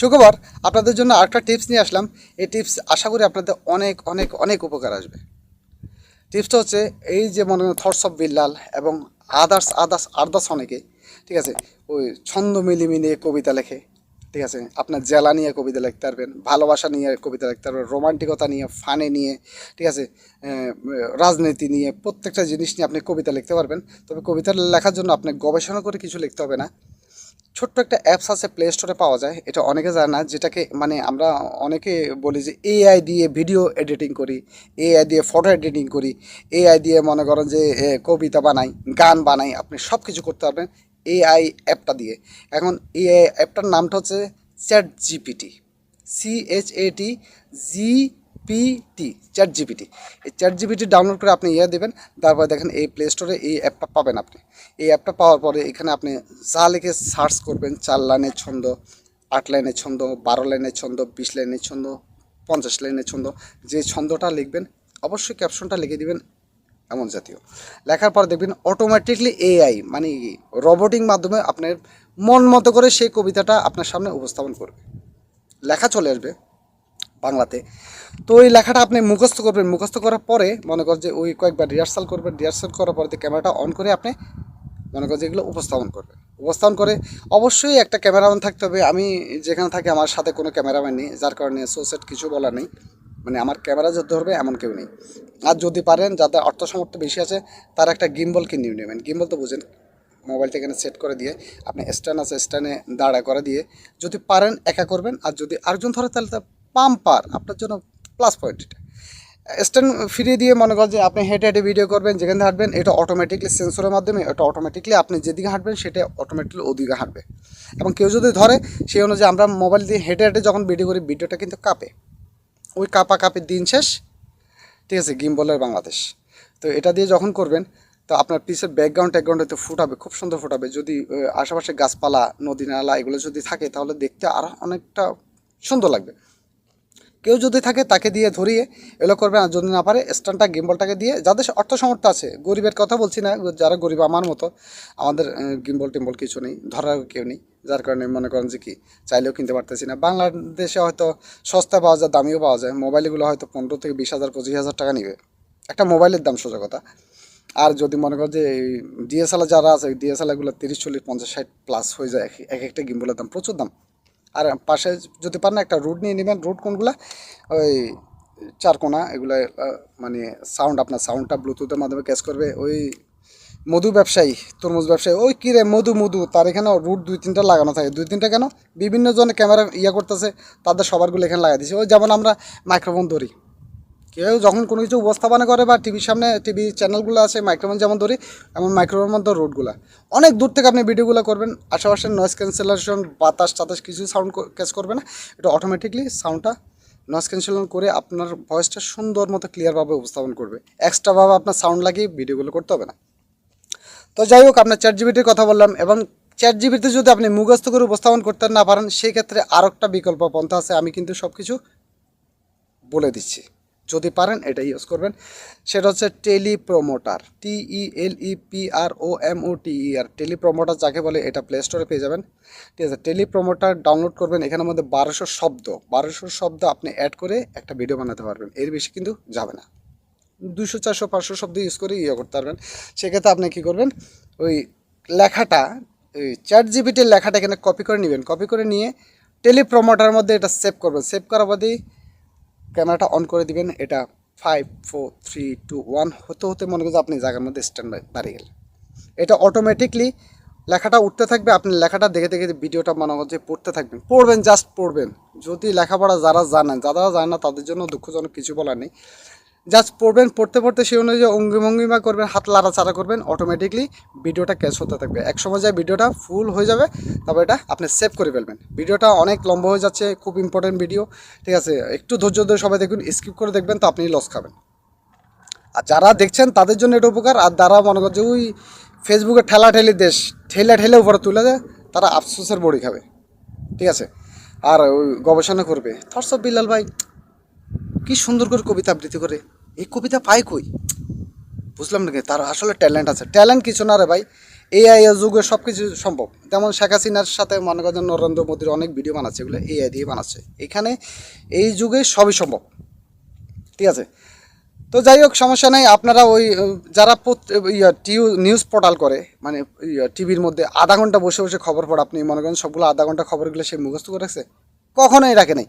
শুক্রবার আপনাদের জন্য আরেকটা টিপস নিয়ে আসলাম। এই টিপস আশা করি আপনাদের অনেক অনেক অনেক উপকার আসবে। টিপসটা হচ্ছে এই যে মনে করেন থটস অফ বিল্লাল এবং আদার্স আদার্স আদার্স অনেকে, ঠিক আছে? ওই ছন্দ মিলিমি নিয়ে কবিতা লেখে, ঠিক আছে? আপনার জেলা নিয়ে কবিতা লিখতে পারবেন, ভালোবাসা নিয়ে কবিতা লিখতে পারবেন, রোমান্টিকতা নিয়ে ফানে নিয়ে, ঠিক আছে? রাজনীতি নিয়ে, প্রত্যেকটা জিনিস নিয়ে আপনি কবিতা লিখতে পারবেন। তবে কবিতা লেখার জন্য আপনি গবেষণা করে কিছু লিখতে হবে না। ছোট্ট একটা অ্যাপস আছে প্লে স্টোরে পাওয়া যায়, এটা অনেকে জানে না, যেটাকে মানে আমরা অনেকে বলি যে এআই দিয়ে ভিডিও এডিটিং করি এআই দিয়ে ফটো এডিটিং করি এআই দিয়ে মনে করেন যে কবিতা বানাই, গান বানাই, আপনি সব কিছু করতে পারবেন এআই অ্যাপটা দিয়ে। এখন এআই অ্যাপটার নামটা হচ্ছে chat GPT C H A T G P T chat GPT এই চ্যাট জিপিটি ডাউনলোড করে আপনি ইয়ে দেবেন, তারপর দেখেন এই প্লে স্টোরে এই অ্যাপটা পাবেন আপনি। এই অ্যাপটা পাওয়ার পরে এখানে আপনি যা লিখে সার্চ করবেন, চার লাইনের ছন্দ, আট লাইনের ছন্দ, বারো লাইনের ছন্দ, বিশ লাইনের ছন্দ, পঞ্চাশ লাইনের ছন্দ, যে ছন্দটা লিখবেন, অবশ্যই ক্যাপশনটা লিখে দিবেন এমন জাতীয়। লেখার পর দেখবেন অটোমেটিকলি এআই মানে রোবোটিং মাধ্যমে আপনার মন মতো করে সেই কবিতাটা আপনার সামনে উপস্থাপন করবে। লেখা চলে আসবে। বাংলাতে। তো ওই লেখাটা আপনি মুখস্থ করবেন। মুখস্থ করার পরে মনে কর যে ওই কয়েকবার রিহার্সাল করবেন। রিহার্সাল করার পরে ক্যামেরাটা অন করে আপনি মনে কর যে এগুলো উপস্থাপন করবেন। উপস্থাপন করে অবশ্যই একটা ক্যামেরাম্যান থাকতে হবে। আমি যেখানে থাকি আমার সাথে কোনো ক্যামেরাম্যান নেই, যার কারণে সোসেট কিছু বলার নেই। মানে আমার ক্যামেরা যে ধরবে এমন কেউ নেই। আর যদি পারেন যাদের অর্থ সামর্থ্য বেশি আছে, তারা একটা গিম্বল কিনে নেবেন। গিম্বল তো বুঝেন মোবাইলটা এখানে সেট করে দিয়ে আপনি স্ট্যান্ড আছে স্ট্যান্ডে দাঁড়া করে দিয়ে যদি পারেন, একা করবেন। আর যদি আরেকজন ধরে, তাহলে তা পাম্পার, আপনার জন্য প্লাস পয়েন্ট এটা। স্ট্যান্ড ফিরিয়ে দিয়ে মনে করেন যে আপনি হেঁটে হেঁটে ভিডিও করবেন, যেখানে হাঁটবেন, এটা অটোমেটিকলি সেন্সরের মাধ্যমে, এটা অটোমেটিকলি আপনি যেদিকে হাঁটবেন, সেটা অটোমেটিকলি ওদিকে হাঁটবে। এবং কেউ যদি ধরে, সেই অনুযায়ী আমরা মোবাইল দিয়ে হেঁটে হেঁটে যখন ভিডিও করি ভিডিওটা কিন্তু কাঁপে। ওই কাপা কাপের দিন শেষ। ঠিক আছে, গিম্বলের বাংলাদেশ। তো এটা দিয়ে যখন করবেন, তো আপনার পিসের ব্যাকগ্রাউন্ড ট্যাকগ্রাউন্ড হয়তো ফুটাবে, খুব সুন্দর ফুটাবে। যদি আশেপাশে গাছপালা, নদী, নালা, এগুলো যদি থাকে, তাহলে দেখতে আরও অনেকটা সুন্দর লাগবে। কেউ যদি থাকে তাকে দিয়ে ধরিয়ে এগুলো করবে, আর যদি না পারে, স্ট্যান্ডটা, গিম্বলটাকে দিয়ে যাদের অর্থ সামর্থ্য আছে, গরিবের কথা বলছি না, যারা গরিব আমার মতো, আমাদের গিম্বল টিম্বল কিছু নেই, ধরার কেউ নেই, যার কারণে মনে করেন যে কি, চাইলেও কিনতে পারতেছি না। বাংলাদেশে হয়তো সস্তা পাওয়া যায়, দামিও পাওয়া যায়, মোবাইলগুলো হয়তো পনেরো থেকে বিশ হাজার, পঁচিশ হাজার টাকা নিবে। একটা মোবাইলের দাম, সোজা কথা। আর যদি মনে করেন যে ডিএসএলআর যারা আছে ডিএসএলআরগুলো তিরিশ, চল্লিশ, পঞ্চাশ, ষাট প্লাস হয়ে যায় এক একটা গিম্বলের দাম, প্রচুর দাম। আর পাশে যদি পারেন একটা রুট নিয়ে নেবেন। রুট কোনগুলো? ওই চারকোনা এগুলো মানে সাউন্ড আপনার সাউন্ডটা ব্লুটুথের মাধ্যমে ক্যাচ করবে। ওই মধু ব্যবসায়ী, তরমুজ ব্যবসায়ী, ওই কী রে মধু মধু, তার এখানে রুট দুই, তিনটা লাগানো থাকে। দুই, তিনটা কেন? বিভিন্ন জনে ক্যামেরা ইয়ে করতেছে, তাদের সবারগুলো এখানে লাগাই দিয়েছে ওই যেমন আমরা মাইক্রোফোন ধরি। কেউ যখন কোনো কিছু উপস্থাপনা করে বা টিভির সামনে, টিভি চ্যানেলগুলো আছে মাইক্রোফোন যেমন ধরি, এমন মাইক্রোফোন মধ্যে রোডগুলো। অনেক দূর থেকে আপনি ভিডিওগুলো করবেন, আশেপাশের নয়েস ক্যান্সেলেশন বাতাস টাতাস কিছু সাউন্ড ক্যাচ করবে না। এটা অটোমেটিকলি সাউন্ডটা নয়েস ক্যান্সেলেশন করে আপনার ভয়েসটা সুন্দর মতো ক্লিয়ারভাবে উপস্থাপন করবে। এক্সট্রাভাবে আপনার সাউন্ড লাগিয়ে ভিডিওগুলো করতে হবে না। তো যাই হোক, আপনার চ্যাট জিবিটির কথা বললাম এবং চ্যাট জিবিতে যদি আপনি মুখস্থ করে উপস্থাপন করতে না পারেন সেই ক্ষেত্রে আরও একটা বিকল্প পন্থা আছে, আমি কিন্তু সব কিছু বলে দিচ্ছি। যদি পারেন এটা ইউজ করবেন। সেটা হচ্ছে teleprompter T E L E P R O M O T E R teleprompter যাকে বলে এটা প্লে স্টোরে পেয়ে যাবেন। ঠিক আছে টেলি প্রমোটার ডাউনলোড করবেন এখানের মধ্যে বারোশো শব্দ বারোশো শব্দ আপনি অ্যাড করে একটা ভিডিও বানাতে পারবেন, এর বেশি কিন্তু যাবে না। দুশো চারশো, পাঁচশো শব্দ ইউজ করে ইয়ে করতে পারবেন। সেক্ষেত্রে আপনি কী করবেন, ওই লেখাটা ওই চ্যাট জিবিটির লেখাটা এখানে কপি করে নেবেন। কপি করে নিয়ে টেলি প্রমোটার মধ্যে এটা সেভ করবেন। সেভ করার বাদেই ক্যামেরাটা অন করে দিবেন, এটা five four three two one হতে হতে মনে করছে আপনি জায়গার মধ্যে স্ট্যান্ড দাঁড়িয়ে গেলেন। এটা অটোমেটিকলি লেখাটা উঠতে থাকবে, আপনি লেখাটা দেখে দেখে ভিডিওটা মনে করছে পড়তে থাকবেন। পড়বেন জাস্ট পড়বেন। যদি লেখাপড়া যারা জানেন, যারা জানে না, তাদের জন্য দুঃখজনক কিছু বলার নেই। জাস্ট পড়বেন, পড়তে পড়তে সেই অনুযায়ী অঙ্গি ভঙ্গিমা করবেন, হাত লাড়াচাড়া করবেন অটোমেটিকলি ভিডিওটা ক্যাচ হতে থাকবে। এক সময় যায় ভিডিওটা ফুল হয়ে যাবে, তারপর এটা আপনি সেভ করে ফেলবেন। ভিডিওটা অনেক লম্বা হয়ে যাচ্ছে, খুব ইম্পর্টেন্ট ভিডিও ঠিক আছে? একটু ধৈর্য ধরে সবাই দেখুন স্কিপ করে দেখবেন, তো আপনি লস খাবেন। আর যারা দেখছেন, তাদের জন্য এটা উপকার। আর যারা মনে করছে ওই ফেসবুকে ঠেলা ঠেলি দেশ, ঠেলা ঠেলে উপরে তুলে দেয়, তারা আফসোসের বড়ি খাবে। ঠিক আছে? আর ওই গবেষণা করবে। থটস অফ বিল্লাল ভাই, কি সুন্দর করে কবিতা আবৃত্তি করে। এই কবিতা পায় কই? বুঝলাম নাকি তার আসলে ট্যালেন্ট আছে। ট্যালেন্ট কিছু না রে ভাই এআই যুগে সব কিছু সম্ভব। যেমন শেখ হাসিনার সাথে মনে করেন নরেন্দ্র মোদীর অনেক ভিডিও বানাচ্ছে, এগুলো এআই দিয়ে বানাচ্ছে। এখানে এই যুগে সবই সম্ভব। ঠিক আছে? তো যাই হোক, সমস্যা নেই। আপনারা ওই, যারা নিউজ পোর্টাল করে মানে টিভির মধ্যে আধা ঘণ্টা বসে বসে খবর পড়ে, আপনি মনে করেন সবগুলো আধা ঘণ্টা খবরগুলো সে মুখস্থ করে রাখছে? কখনোই রাখে নাই।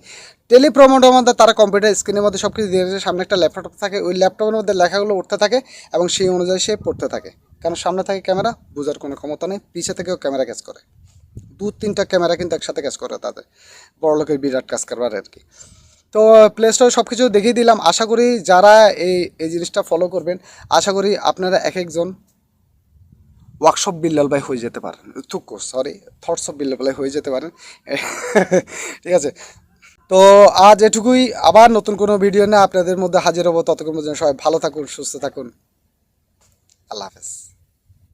টেলিপ্রমোটের মধ্যে তারা কম্পিউটার স্ক্রিনের মধ্যে সব কিছু দিয়ে সামনে একটা ল্যাপটপ থাকে, ওই ল্যাপটপের মধ্যে লেখাগুলো উঠতে থাকে এবং সেই অনুযায়ী সে পড়তে থাকে। কারণ সামনে থাকে ক্যামেরা বোঝার কোনো ক্ষমতা নেই, পিছে থেকেও ক্যামেরা ক্যাচ করে। দু তিনটা ক্যামেরা কিন্তু একসাথে ক্যাচ করে তাদের। বড় লোকের বিরাট কাজ করবার আর কি। তো প্লে স্টোরে সব কিছু দেখিয়ে দিলাম। আশা করি যারা এই এই জিনিসটা ফলো করবেন, আশা করি আপনারা এক একজন ওয়ার্কশপ বিল্লাল ভাই হয়ে যেতে পারেন। থুকো সরি থটস অফ বিল্লাল ভাই হয়ে যেতে পারেন। ঠিক আছে? তো আজ এটুকুই। আবার নতুন কোনো ভিডিও না আপনাদের মধ্যে হাজির হব। ততক্ষণ পর্যন্ত সবাই ভালো থাকুন, সুস্থ থাকুন। আল্লাহ হাফেজ।